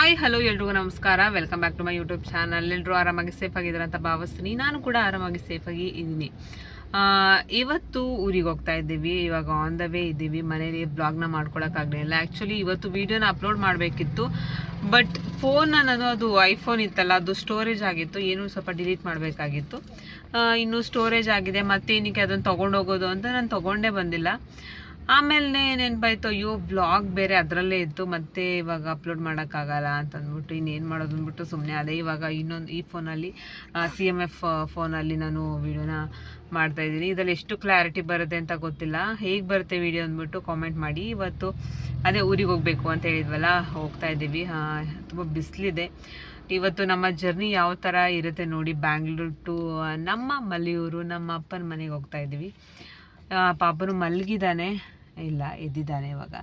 Hi, hello ಎಲ್ರಿಗೂ ನಮಸ್ಕಾರ. Welcome back to my YouTube channel ಎಲ್ಲರೂ ಆರಾಮಾಗಿ ಸೇಫ್ ಅಂತ ಭಾವಿಸ್ತೀನಿ. ನಾನು ಕೂಡ ಆರಾಮಾಗಿ ಸೇಫಾಗಿ ಇದ್ದೀನಿ. ಇವತ್ತು ಊರಿಗೆ ಹೋಗ್ತಾ ಇದ್ದೀವಿ. ಇವಾಗ ಆನ್ ದ ವೇ ಇದ್ದೀವಿ. ಮನೇಲಿ ಬ್ಲಾಗ್ನ ಮಾಡ್ಕೊಳಕ್ಕಾಗಲಿಲ್ಲ ಆ್ಯಕ್ಚುಲಿ ಇವತ್ತು ವೀಡಿಯೋನ ಅಪ್ಲೋಡ್ ಮಾಡಬೇಕಿತ್ತು. ಬಟ್ ಫೋನ್ ನಾನು ಅದು ಐಫೋನ್ ಇತ್ತಲ್ಲ, ಅದು ಸ್ಟೋರೇಜ್ ಆಗಿತ್ತು. ಏನು ಸ್ವಲ್ಪ ಡಿಲೀಟ್ ಮಾಡಬೇಕಾಗಿತ್ತು. ಇನ್ನು ಸ್ಟೋರೇಜ್ ಆಗಿದೆ. ಮತ್ತೇನಕ್ಕೆ ಅದನ್ನು ತೊಗೊಂಡೋಗೋದು ಅಂತ ನಾನು ತೊಗೊಂಡೇ ಬಂದಿಲ್ಲ. ಆಮೇಲೆ ನೆನಪಾಯ್ತು ಅಯ್ಯೋ ವ್ಲಾಗ್ ಬೇರೆ ಅದರಲ್ಲೇ ಇತ್ತು, ಮತ್ತೆ ಇವಾಗ ಅಪ್ಲೋಡ್ ಮಾಡೋಕ್ಕಾಗಲ್ಲ ಅಂತ ಅಂದ್ಬಿಟ್ಟು ಇನ್ನೇನು ಮಾಡೋದು ಅಂದ್ಬಿಟ್ಟು ಸುಮ್ಮನೆ ಅದೇ ಇವಾಗ ಇನ್ನೊಂದು ಈ ಫೋನಲ್ಲಿ ಸಿ ಎಂ ಎಫ್ ಫೋನಲ್ಲಿ ನಾನು ವೀಡಿಯೋನ ಮಾಡ್ತಾಯಿದ್ದೀನಿ ಇದರಲ್ಲಿ ಎಷ್ಟು ಕ್ಲಾರಿಟಿ ಬರುತ್ತೆ ಅಂತ ಗೊತ್ತಿಲ್ಲ. ಹೇಗೆ ಬರುತ್ತೆ ವೀಡಿಯೋ ಅಂದ್ಬಿಟ್ಟು ಕಾಮೆಂಟ್ ಮಾಡಿ. ಇವತ್ತು ಅದೇ ಊರಿಗೆ ಹೋಗಬೇಕು ಅಂತ ಹೇಳಿದ್ವಲ್ಲ, ಹೋಗ್ತಾ ಇದ್ದೀವಿ. ತುಂಬ ಬಿಸಿಲಿದೆ. ಇವತ್ತು ನಮ್ಮ ಜರ್ನಿ ಯಾವ ಥರ ಇರುತ್ತೆ ನೋಡಿ ಬ್ಯಾಂಗ್ಳೂರು ಟು ನಮ್ಮ ಮಲಿಯೂರು ನಮ್ಮ ಅಪ್ಪನ ಮನೆಗೆ ಹೋಗ್ತಾ ಇದ್ದೀವಿ. ಪಾಪನು ಮಲಗಿದ್ದಾನೆ ಇಲ್ಲ, ಇದ್ದಿದ್ದಾನೆ ಇವಾಗ.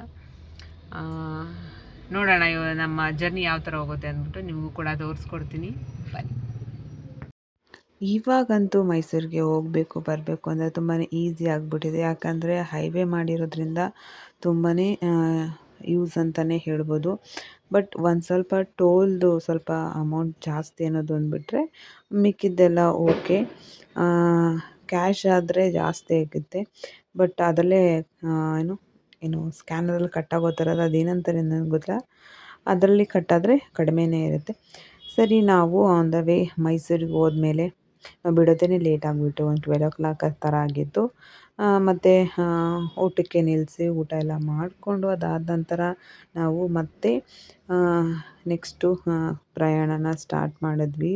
ನೋಡೋಣ ಇವ ನಮ್ಮ ಜರ್ನಿ ಯಾವ ಥರ ಹೋಗುತ್ತೆ ಅಂದ್ಬಿಟ್ಟು ನಿಮಗೂ ಕೂಡ ತೋರಿಸ್ಕೊಡ್ತೀನಿ. ಬನ್ನಿ. ಇವಾಗಂತೂ ಮೈಸೂರಿಗೆ ಹೋಗಬೇಕು, ಬರಬೇಕು ಅಂದರೆ ತುಂಬಾ ಈಸಿ ಆಗಿಬಿಟ್ಟಿದೆ. ಯಾಕಂದರೆ ಹೈವೇ ಮಾಡಿರೋದ್ರಿಂದ ತುಂಬಾ ಯೂಸ್ ಅಂತಲೇ ಹೇಳ್ಬೋದು. ಬಟ್ ಒಂದು ಸ್ವಲ್ಪ ಟೋಲ್ದು ಸ್ವಲ್ಪ ಅಮೌಂಟ್ ಜಾಸ್ತಿ ಅನ್ನೋದು ಅಂದ್ಬಿಟ್ರೆ ಮಿಕ್ಕಿದ್ದೆಲ್ಲ ಓಕೆ ಕ್ಯಾಶ್ ಆದರೆ ಜಾಸ್ತಿ ಆಗುತ್ತೆ. ಬಟ್ ಅದರಲ್ಲೇ ಏನು ಏನು ಸ್ಕ್ಯಾನರಲ್ಲಿ ಕಟ್ಟಾಗೋ ಥರದ ಅದೇನಂತಾರೆ ನನಗೆ ಗೊತ್ತಿಲ್ಲ ಅದರಲ್ಲಿ ಕಟ್ಟಾದರೆ ಕಡಿಮೆನೇ ಇರುತ್ತೆ. ಸರಿ, ನಾವು ಆನ್ ದ ವೇ ಮೈಸೂರಿಗೆ ಹೋದ್ಮೇಲೆ ಬಿಡೋದೇ ಲೇಟ್ ಆಗಿಬಿಟ್ಟು ಒಂದು ಟ್ವೆಲ್ ಓ ಕ್ಲಾಕ್ ಆ ಥರ ಆಗಿತ್ತು ಮತ್ತು ಊಟಕ್ಕೆ ನಿಲ್ಲಿಸಿ ಊಟ ಎಲ್ಲ ಮಾಡಿಕೊಂಡು ಅದಾದ ನಂತರ ನಾವು ಮತ್ತೆ ನೆಕ್ಸ್ಟು ಪ್ರಯಾಣನ ಸ್ಟಾರ್ಟ್ ಮಾಡಿದ್ವಿ.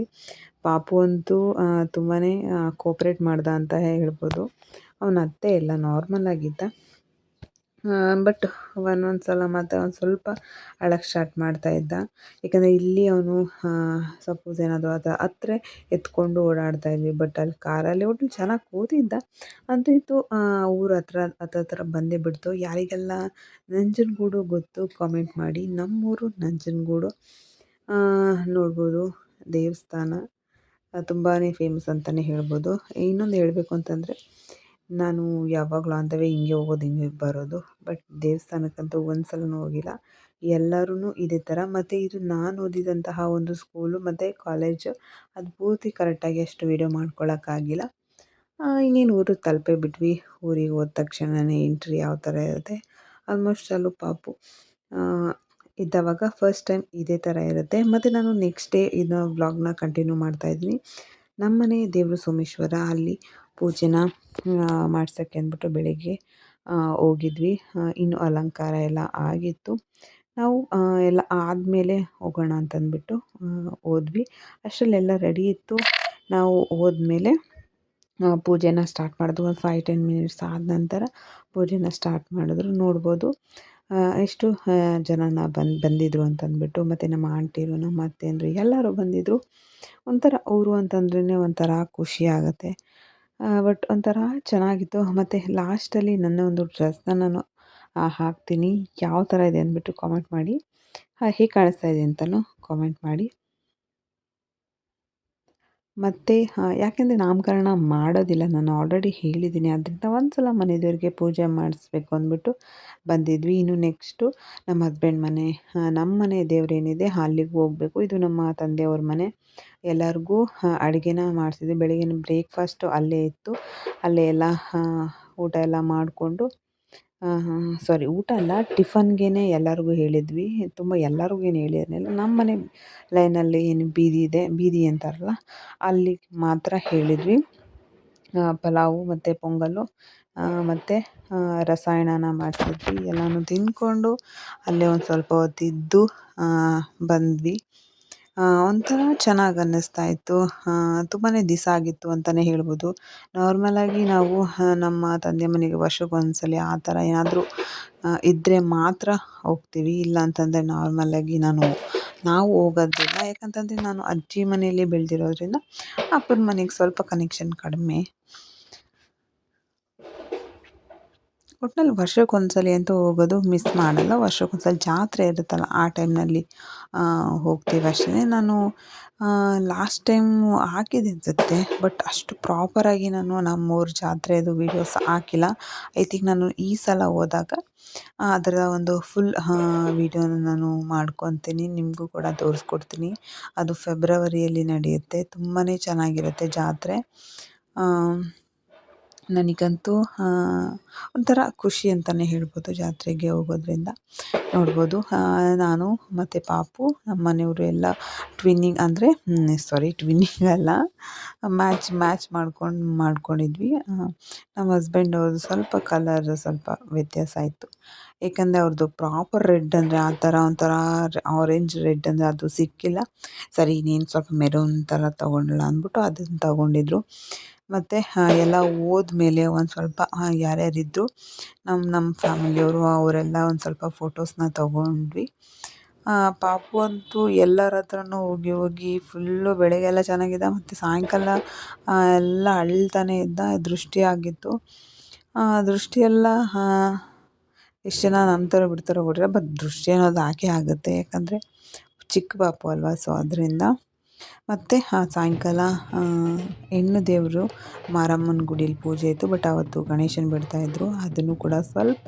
ಪಾಪು ಅಂತೂ ತುಂಬಾ ಕೋಪ್ರೇಟ್ ಮಾಡ್ದ ಅಂತ ಹೇಳ್ಬೋದು. ಅವನ ಅತ್ತೆ ಎಲ್ಲ ನಾರ್ಮಲ್ ಆಗಿದ್ದ. ಬಟ್ ಒಂದೊಂದು ಸಲ ಮಾತ್ರ ಒಂದು ಸ್ವಲ್ಪ ಅಳಕ್ಕೆ ಸ್ಟಾರ್ಟ್ ಮಾಡ್ತಾ ಇದ್ದ. ಯಾಕಂದರೆ ಇಲ್ಲಿ ಅವನು ಸಪೋಸ್ ಏನಾದರೂ ಅದು ಹತ್ರ ಎತ್ಕೊಂಡು ಓಡಾಡ್ತಾ ಇದ್ವಿ ಬಟ್ ಅಲ್ಲಿ ಕಾರಲ್ಲಿ ಒಟ್ಟು ಚೆನ್ನಾಗಿ ಕೂತಿದ್ದ. ಅಂತೂ ಇತ್ತು ಊರ ಹತ್ರ ಹತ್ರ ಬಂದೇ ಬಿಡ್ತು. ಯಾರಿಗೆಲ್ಲ ನಂಜನಗೂಡು ಗೊತ್ತು ಕಾಮೆಂಟ್ ಮಾಡಿ. ನಮ್ಮೂರು ನಂಜನಗೂಡು ನೋಡ್ಬೋದು, ದೇವಸ್ಥಾನ ತುಂಬಾ ಫೇಮಸ್ ಅಂತಲೇ ಹೇಳ್ಬೋದು. ಇನ್ನೊಂದು ಹೇಳಬೇಕು ಅಂತಂದರೆ ನಾನು ಯಾವಾಗಲೂ ಅಂತವೇ ಹಿಂಗೆ ಹೋಗೋದು, ಹಿಂಗೆ ಬರೋದು. ಬಟ್ ದೇವಸ್ಥಾನಕ್ಕಂತೂ ಒಂದು ಸಲನೂ ಹೋಗಿಲ್ಲ. ಎಲ್ಲರೂ ಇದೇ ಥರ. ಮತ್ತು ಇದು ನಾನು ಓದಿದಂತಹ ಒಂದು ಸ್ಕೂಲು ಮತ್ತು ಕಾಲೇಜು ಅದು ಪೂರ್ತಿ ಕರೆಕ್ಟಾಗಿ ಅಷ್ಟು ವೀಡಿಯೋ ಮಾಡ್ಕೊಳ್ಳೋಕ್ಕಾಗಿಲ್ಲ ಇನ್ನೇನು ಊರು ತಲುಪೇ ಬಿಟ್ವಿ. ಊರಿಗೆ ಹೋದ ತಕ್ಷಣವೇ ಎಂಟ್ರಿ ಯಾವ ಥರ ಇರುತ್ತೆ? ಆಲ್ಮೋಸ್ಟ್ ಅಲ್ಲೂ ಪಾಪು. ಇದ್ದವಾಗ ಫಸ್ಟ್ ಟೈಮ್ ಇದೇ ಥರ ಇರುತ್ತೆ. ಮತ್ತು ನಾನು ನೆಕ್ಸ್ಟ್ ಡೇ ಇದನ್ನ ವ್ಲಾಗ್ನ ಕಂಟಿನ್ಯೂ ಮಾಡ್ತಾಯಿದ್ದೀನಿ ನಮ್ಮನೆ ದೇವರು ಸೋಮೇಶ್ವರ ಅಲ್ಲಿ ಪೂಜೆನ ಮಾಡ್ಸೋಕ್ಕೆ ಅಂದ್ಬಿಟ್ಟು ಬೆಳಿಗ್ಗೆ ಹೋಗಿದ್ವಿ. ಇನ್ನು ಅಲಂಕಾರ ಎಲ್ಲ ಆಗಿತ್ತು. ನಾವು ಎಲ್ಲ ಆದಮೇಲೆ ಹೋಗೋಣ ಅಂತಂದ್ಬಿಟ್ಟು ಹೋದ್ವಿ. ಅಷ್ಟರಲ್ಲೆಲ್ಲ ರೆಡಿ ಇತ್ತು. ನಾವು ಹೋದ್ಮೇಲೆ ಪೂಜೆನ ಸ್ಟಾರ್ಟ್ ಮಾಡಿದ್ವು. ಒಂದು ಫೈವ್ ಟೆನ್ ಮಿನಿಟ್ಸ್ ಆದ ನಂತರ ಪೂಜೆನ ಸ್ಟಾರ್ಟ್ ಮಾಡಿದ್ರು. ನೋಡ್ಬೋದು ಎಷ್ಟು ಜನನ ಬಂದು, ಬಂದಿದ್ರು ಅಂತಂದ್ಬಿಟ್ಟು, ಮತ್ತು ನಮ್ಮ ಆಂಟಿರು, ನಮ್ಮ ಅತ್ತೆಯಂದರು ಎಲ್ಲರೂ ಬಂದಿದ್ದರು ಒಂಥರ ಊರು ಅಂತಂದ್ರೇ ಒಂಥರ ಖುಷಿ ಆಗುತ್ತೆ. ಬಟ್ ಒಂಥರ ಚೆನ್ನಾಗಿತ್ತು. ಮತ್ತು ಲಾಸ್ಟಲ್ಲಿ ನನ್ನ ಒಂದು ಡ್ರೆಸ್ನ ನಾನು ಹಾಕ್ತೀನಿ. ಯಾವ ಥರ ಇದೆ ಅಂದ್ಬಿಟ್ಟು ಕಾಮೆಂಟ್ ಮಾಡಿ. ಹೇಗೆ ಕಾಣಿಸ್ತಾ ಇದೆ ಅಂತಲೂ ಕಾಮೆಂಟ್ ಮಾಡಿ. ಮತ್ತು ಯಾಕೆಂದರೆ ನಾಮಕರಣ ಮಾಡೋದಿಲ್ಲ. ನಾನು ಆಲ್ರೆಡಿ ಹೇಳಿದ್ದೀನಿ. ಅದರಿಂದ ಒಂದು ಸಲ ಮನೆ ದೇವರಿಗೆ ಪೂಜೆ ಮಾಡಿಸ್ಬೇಕು ಅಂದ್ಬಿಟ್ಟು ಬಂದಿದ್ವಿ. ಇನ್ನು ನೆಕ್ಸ್ಟು ನಮ್ಮ ಹಸ್ಬೆಂಡ್ ಮನೆ ನಮ್ಮ ಮನೆ ದೇವರೇನಿದೆ, ಅಲ್ಲಿಗೆ ಹೋಗಬೇಕು. ಇದು ನಮ್ಮ ತಂದೆಯವ್ರ ಮನೆ. ಎಲ್ಲರಿಗೂ ಅಡುಗೆನ ಮಾಡಿಸಿದ್ವಿ. ಬೆಳಗ್ಗೆ ಬ್ರೇಕ್ಫಾಸ್ಟು ಅಲ್ಲೇ ಇತ್ತು. ಅಲ್ಲೇ ಎಲ್ಲ ಊಟ ಎಲ್ಲ ಮಾಡಿಕೊಂಡು ಸಾರಿ, ಊಟ ಅಲ್ಲ ಟಿಫನ್ಗೆ ಎಲ್ಲರಿಗೂ ಹೇಳಿದ್ವಿ. ತುಂಬ ಎಲ್ಲರಿಗೂ ಏನು ಹೇಳಿರಲಿಲ್ಲ ನಮ್ಮ ಮನೆ ಲೈನಲ್ಲಿ ಏನು ಬೀದಿ ಇದೆ, ಬೀದಿ ಅಂತಾರಲ್ಲ, ಅಲ್ಲಿ ಮಾತ್ರ ಹೇಳಿದ್ವಿ. ಪಲಾವು ಮತ್ತು ಪೊಂಗಲ್ಲು ಮತ್ತು ರಸಾಯನನ ಮಾಡ್ತಿದ್ವಿ. ಎಲ್ಲನೂ ತಿಂದ್ಕೊಂಡು ಅಲ್ಲೇ ಒಂದು ಸ್ವಲ್ಪ ಹೊತ್ತಿದ್ದು ಬಂದ್ವಿ. ಒಂಥರ ಚೆನ್ನಾಗಿ ಅನ್ನಿಸ್ತಾ ಇತ್ತು. ತುಂಬಾ ದಿವಸ ಆಗಿತ್ತು ಅಂತಲೇ ಹೇಳ್ಬೋದು. ನಾರ್ಮಲಾಗಿ ನಾವು ನಮ್ಮ ತಂದೆ ಮನೆಗೆ ವರ್ಷಕ್ಕೆ ಸಲ ಆ ಥರ ಏನಾದರೂ ಇದ್ದರೆ ಮಾತ್ರ ಹೋಗ್ತೀವಿ. ಇಲ್ಲ ಅಂತಂದರೆ ನಾರ್ಮಲಾಗಿ ನಾನು, ನಾವು ಹೋಗೋದಿಲ್ಲ. ಯಾಕಂತಂದರೆ ನಾನು ಅಜ್ಜಿ ಮನೆಯಲ್ಲಿ ಬೆಳೆದಿರೋದ್ರಿಂದ ಅಪ್ಪನ ಮನೆಗೆ ಸ್ವಲ್ಪ ಕನೆಕ್ಷನ್ ಕಡಿಮೆ. ಒಟ್ನಲ್ಲಿ ವರ್ಷಕ್ಕೊಂದ್ಸಲಿ ಅಂತೂ ಹೋಗೋದು ಮಿಸ್ ಮಾಡಲ್ಲ. ವರ್ಷಕ್ಕೊಂದ್ಸಲ ಜಾತ್ರೆ ಇರುತ್ತಲ್ಲ ಆ ಟೈಮ್ನಲ್ಲಿ ಹೋಗ್ತೀವಿ ಅಷ್ಟೇ. ನಾನು ಲಾಸ್ಟ್ ಟೈಮು ಹಾಕಿದೆ ಅನಿಸುತ್ತೆ ಬಟ್ ಅಷ್ಟು ಪ್ರಾಪರಾಗಿ ನಾನು ನಮ್ಮೂರ ಜಾತ್ರೆದು ವೀಡಿಯೋಸ್ ಹಾಕಿಲ್ಲ. ಐ ತಿಂಕ್ ನಾನು ಈ ಸಲ ಹೋದಾಗ ಅದರ ಒಂದು ಫುಲ್ ವೀಡಿಯೋನ ನಾನು ಮಾಡ್ಕೊತೀನಿ. ನಿಮಗೂ ಕೂಡ ತೋರಿಸ್ಕೊಡ್ತೀನಿ. ಅದು ಫೆಬ್ರವರಿಯಲ್ಲಿ ನಡೆಯುತ್ತೆ. ತುಂಬಾ ಚೆನ್ನಾಗಿರುತ್ತೆ ಜಾತ್ರೆ. ನನಗಂತೂ ಒಂಥರ ಖುಷಿ ಅಂತಲೇ ಹೇಳ್ಬೋದು ಜಾತ್ರೆಗೆ ಹೋಗೋದ್ರಿಂದ. ನೋಡ್ಬೋದು ನಾನು ಮತ್ತು ಪಾಪು ನಮ್ಮ ಮನೆಯವರು ಎಲ್ಲ ಟ್ವಿನ್ನಿಂಗ್ ಅಂದರೆ ಸಾರಿ ಟ್ವಿನ್ನಿಂಗ್ ಅಲ್ಲ ಮ್ಯಾಚ್ ಮ್ಯಾಚ್ ಮಾಡ್ಕೊಂಡು, ಮಾಡ್ಕೊಂಡಿದ್ವಿ. ನಮ್ಮ ಹಸ್ಬೆಂಡ್ ಅವ್ರದ್ದು ಸ್ವಲ್ಪ ಕಲರ್ ಸ್ವಲ್ಪ ವ್ಯತ್ಯಾಸ ಆಯಿತು. ಏಕೆಂದರೆ ಅವ್ರದ್ದು ಪ್ರಾಪರ್ ರೆಡ್ ಅಂದರೆ ಆ ಥರ, ಒಂಥರ ಆರೆಂಜ್ ರೆಡ್ ಅಂದರೆ ಅದು ಸಿಕ್ಕಿಲ್ಲ. ಸರಿ ಇನ್ನೇನು ಸ್ವಲ್ಪ ಮೆರೂನ್ ಥರ ತೊಗೊಂಡಿಲ್ಲ ಅಂದ್ಬಿಟ್ಟು ಅದನ್ನು ತಗೊಂಡಿದ್ರು. ಮತ್ತು ಎಲ್ಲ ಹೋದ್ಮೇಲೆ ಒಂದು ಸ್ವಲ್ಪ ಯಾರ್ಯಾರಿದ್ರು ನಮ್ಮ ನಮ್ಮ ಫ್ಯಾಮಿಲಿಯವರು, ಅವರೆಲ್ಲ ಒಂದು ಸ್ವಲ್ಪ ಫೋಟೋಸ್ನ ತಗೊಂಡ್ವಿ. ಪಾಪು ಅಂತೂ ಎಲ್ಲರ ಹತ್ರನೂ ಹೋಗಿ ಹೋಗಿ ಫುಲ್ಲು ಬೆಳಗ್ಗೆಲ್ಲ ಚೆನ್ನಾಗಿದ್ದ ಮತ್ತು ಸಾಯಂಕಾಲ ಎಲ್ಲ ಅಳ್ತಾನೆ ಇದ್ದ, ದೃಷ್ಟಿ ಆಗಿತ್ತು. ದೃಷ್ಟಿ ಎಲ್ಲ ಎಷ್ಟು ಜನ ನಂಬ್ತಾರೋ ಬಿಡ್ತಾರೋ ಗೊತ್ತಿಲ್ಲ, ಬಟ್ ದೃಷ್ಟಿ ಅನ್ನೋದು ಆಗೇ ಆಗುತ್ತೆ, ಯಾಕಂದರೆ ಚಿಕ್ಕ ಪಾಪು ಅಲ್ವಾ ಸೊ ಅದರಿಂದ. ಮತ್ತು ಸಾಯಂಕಾಲ ಹೆಣ್ಣು ದೇವರು ಮಾರಮ್ಮನ ಗುಡೀಲಿ ಪೂಜೆ ಇತ್ತು, ಬಟ್ ಆವತ್ತು ಗಣೇಶನ ಬಿಡ್ತಾಯಿದ್ರು ಅದನ್ನು ಕೂಡ ಸ್ವಲ್ಪ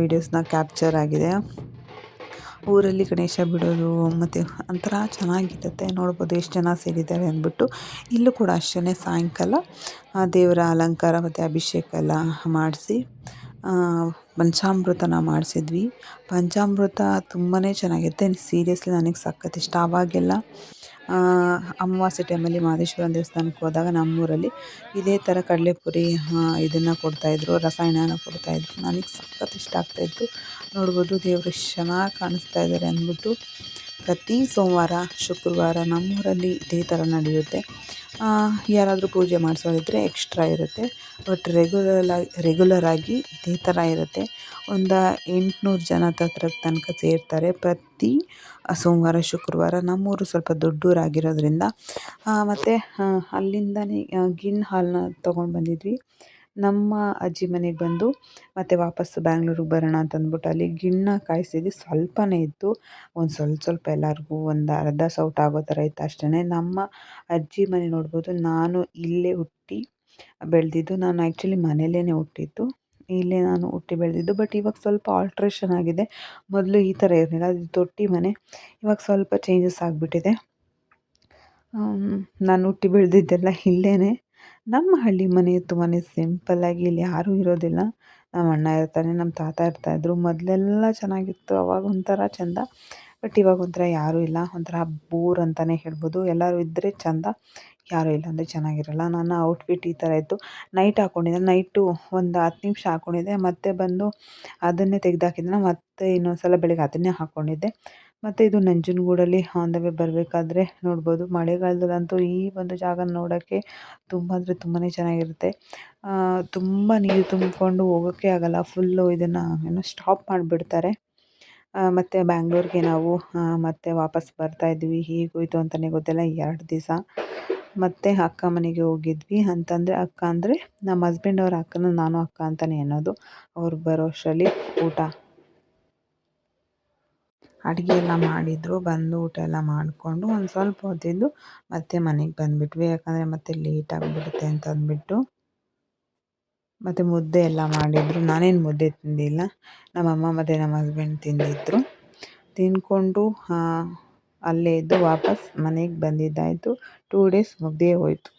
ವೀಡಿಯೋಸ್ನ ಕ್ಯಾಪ್ಚರ್ ಆಗಿದೆ. ಊರಲ್ಲಿ ಗಣೇಶ ಬಿಡೋದು, ಮತ್ತು ಒಂಥರ ಚೆನ್ನಾಗಿರುತ್ತೆ. ನೋಡ್ಬೋದು ಎಷ್ಟು ಜನ ಸೇರಿದ್ದಾರೆ ಅಂದ್ಬಿಟ್ಟು, ಇಲ್ಲೂ ಕೂಡ ಅಷ್ಟೇ ಸಾಯಂಕಾಲ ದೇವರ ಅಲಂಕಾರ ಮತ್ತು ಅಭಿಷೇಕ ಎಲ್ಲ ಮಾಡಿಸಿ ಪಂಚಾಮೃತನ ಮಾಡಿಸಿದ್ವಿ. ಪಂಚಾಮೃತ ತುಂಬಾ ಚೆನ್ನಾಗಿರುತ್ತೆ. ಸೀರಿಯಸ್ಲಿ ನನಗೆ ಸಖತ್ ಇಷ್ಟ. ಆವಾಗೆಲ್ಲ ಅಮಾವಾಸ್ಯೆ ಟೈಮಲ್ಲಿ ಮಾದೇಶ್ವರನ ದೇವಸ್ಥಾನಕ್ಕೆ ಹೋದಾಗ ನಮ್ಮೂರಲ್ಲಿ ಇದೇ ಥರ ಕಡಲೆಪುರಿ ಇದನ್ನು ಕೊಡ್ತಾಯಿದ್ರು ರಸಾಯನನ ಕೊಡ್ತಾಯಿದ್ರು ನನಗೆ ಸಖತ್ ಇಷ್ಟ ಆಗ್ತಾಯಿತ್ತು ನೋಡ್ಬೋದು ದೇವರು ಚೆನ್ನಾಗಿ ಕಾಣಿಸ್ತಾ ಇದ್ದಾರೆ ಅಂದ್ಬಿಟ್ಟು ಪ್ರತಿ ಸೋಮವಾರ, ಶುಕ್ರವಾರ ನಮ್ಮೂರಲ್ಲಿ ಇದೇ ಥರ ನಡೆಯುತ್ತೆ. ಯಾರಾದರೂ ಪೂಜೆ ಮಾಡಿಸೋದಿದ್ರೆ ಎಕ್ಸ್ಟ್ರಾ ಇರುತ್ತೆ. ಬಟ್ ರೆಗ್ಯುಲರ್ ಆಗಿ ರೆಗ್ಯುಲರ್ ಆಗಿ ಇದೇ ಥರ ಇರುತ್ತೆ. ಒಂದು ಎಂಟುನೂರು ಜನ ಹತ್ರ ತನಕ ಸೇರ್ತಾರೆ. ಪ್ರತಿ ಸೋಮವಾರ, ಶುಕ್ರವಾರ ನಮ್ಮೂರು ಸ್ವಲ್ಪ ದೊಡ್ಡೂರಾಗಿರೋದ್ರಿಂದ ಮತ್ತು ಅಲ್ಲಿಂದನೇ ಗಿನ್ ಹಾಲನ್ನ ತೊಗೊಂಡು ಬಂದಿದ್ವಿ. ನಮ್ಮ ಅಜ್ಜಿ ಮನೆಗೆ ಬಂದು, ಮತ್ತೆ ವಾಪಸ್ಸು ಬ್ಯಾಂಗ್ಳೂರಿಗೆ ಬರೋಣ ಅಂತ ಅಂದ್ಬಿಟ್ಟು ಅಲ್ಲಿ ಗಿಣ್ಣ ಕಾಯಿಸಿದ್ದು ಸ್ವಲ್ಪನೇ ಇತ್ತು. ಒಂದು ಸ್ವಲ್ಪ ಸ್ವಲ್ಪ ಎಲ್ಲರಿಗೂ ಒಂದು ಅರ್ಧ ಸೌಟ್ ಆಗೋ ಥರ ಇತ್ತು ಅಷ್ಟೇ ನಮ್ಮ ಅಜ್ಜಿ ಮನೆ ನೋಡ್ಬೋದು, ನಾನು ಇಲ್ಲೇ ಹುಟ್ಟಿ ಬೆಳೆದಿದ್ದು, ನಾನು ಆ್ಯಕ್ಚುಲಿ ಮನೆಯಲ್ಲೇ ಹುಟ್ಟಿದ್ದು. ಇಲ್ಲೇ ನಾನು ಹುಟ್ಟಿ ಬೆಳೆದಿದ್ದು, ಬಟ್ ಇವಾಗ ಸ್ವಲ್ಪ ಆಲ್ಟ್ರೇಷನ್ ಆಗಿದೆ. ಮೊದಲು ಈ ಥರ ಇರಲಿಲ್ಲ, ಅದು ತೊಟ್ಟಿ ಮನೆ. ಇವಾಗ ಸ್ವಲ್ಪ ಚೇಂಜಸ್ ಆಗಿಬಿಟ್ಟಿದೆ. ನಾನು ಹುಟ್ಟಿ ಬೆಳೆದಿದ್ದೆಲ್ಲ ಇಲ್ಲೇ ನಮ್ಮ ಹಳ್ಳಿ ಮನೆ ತುಂಬಾ ಸಿಂಪಲ್ಲಾಗಿ ಇಲ್ಲಿ ಯಾರೂ ಇರೋದಿಲ್ಲ. ನಮ್ಮ ಅಣ್ಣ ಇರ್ತಾನೆ, ನಮ್ಮ ತಾತ ಇರ್ತಾಯಿದ್ರು ಮೊದಲೆಲ್ಲ ಚೆನ್ನಾಗಿತ್ತು, ಅವಾಗ ಒಂಥರ ಚೆಂದ. ಬಟ್ ಇವಾಗ ಒಂಥರ ಯಾರೂ ಇಲ್ಲ. ಒಂಥರ ಬೋರ್ ಅಂತಲೇ ಹೇಳ್ಬೋದು. ಎಲ್ಲರೂ ಇದ್ದರೆ ಚೆಂದ. ಯಾರೂ ಇಲ್ಲ ಅಂದರೆ ಚೆನ್ನಾಗಿರಲ್ಲ. ನನ್ನ ಔಟ್ಫಿಟ್ ಈ ಥರ ಇತ್ತು. ನೈಟ್ ಹಾಕ್ಕೊಂಡಿದ್ದೆ ನೈಟು ಒಂದು ಹತ್ತು ನಿಮಿಷ ಹಾಕ್ಕೊಂಡಿದ್ದೆ ಮತ್ತೆ ಬಂದು ಅದನ್ನೇ ತೆಗ್ದು ಮತ್ತೆ ಇನ್ನೊಂದು ಸಲ ಬೆಳಗ್ಗೆ ಅದನ್ನೇ ಹಾಕ್ಕೊಂಡಿದ್ದೆ ಮತ್ತು ಇದು ನಂಜನಗೂಡಲ್ಲಿ ಆನ್ ದ ವೇ ಬರಬೇಕಾದ್ರೆ ನೋಡ್ಬೋದು. ಮಳೆಗಾಲದಲ್ಲಂತೂ ಈ ಒಂದು ಜಾಗ ನೋಡೋಕ್ಕೆ ತುಂಬ ಅಂದರೆ ತುಂಬಾ ಚೆನ್ನಾಗಿರುತ್ತೆ. ತುಂಬ ನೀರು ತುಂಬಿಕೊಂಡು ಹೋಗೋಕ್ಕೆ ಆಗಲ್ಲ. ಫುಲ್ಲು ಇದನ್ನು, ಏನೋ ಸ್ಟಾಪ್ ಮಾಡಿಬಿಡ್ತಾರೆ. ಮತ್ತು ಬ್ಯಾಂಗ್ಳೂರಿಗೆ ನಾವು ಮತ್ತೆ ವಾಪಸ್ ಬರ್ತಾ ಇದ್ವಿ. ಹೀಗೋಯ್ತು ಅಂತಲೇ ಗೊತ್ತಿಲ್ಲ. ಎರಡು ದಿವಸ. ಮತ್ತು ಅಕ್ಕ ಮನೆಗೆ ಹೋಗಿದ್ವಿ. ಅಂತಂದರೆ ಅಕ್ಕ ಅಂದರೆ ನಮ್ಮ ಹಸ್ಬೆಂಡ್ ಅವ್ರ ಅಕ್ಕನ ನಾನು ಅಕ್ಕ ಅಂತಲೇ ಅನ್ನೋದು. ಅವ್ರು ಬರೋ ಅಷ್ಟರಲ್ಲಿ ಊಟ. ಅಡುಗೆ ಎಲ್ಲ ಮಾಡಿದರು, ಬಂದು ಊಟ ಎಲ್ಲ ಮಾಡಿಕೊಂಡು ಒಂದು ಸ್ವಲ್ಪ ಹೊತ್ತಿದ್ದು ಮತ್ತೆ ಮನೆಗೆ ಬಂದುಬಿಟ್ವಿ. ಯಾಕಂದರೆ ಮತ್ತೆ ಲೇಟ್ ಆಗಿಬಿಡುತ್ತೆ ಅಂತ ಅಂದ್ಬಿಟ್ಟು ಮತ್ತು ಮುದ್ದೆ ಎಲ್ಲ ಮಾಡಿದರು. ನಾನೇನು ಮುದ್ದೆ ತಿಂದಿಲ್ಲ. ನಮ್ಮಮ್ಮ ಮತ್ತು ನಮ್ಮ ಹಸ್ಬೆಂಡ್ ತಿಂದಿದ್ದರು ತಿಂದ್ಕೊಂಡು ಅಲ್ಲೇ ಇದ್ದು ವಾಪಸ್ ಮನೆಗೆ ಬಂದಿದ್ದಾಯಿತು. ಟೂ ಡೇಸ್ ಮುಗ್ದೇ ಹೋಯ್ತು.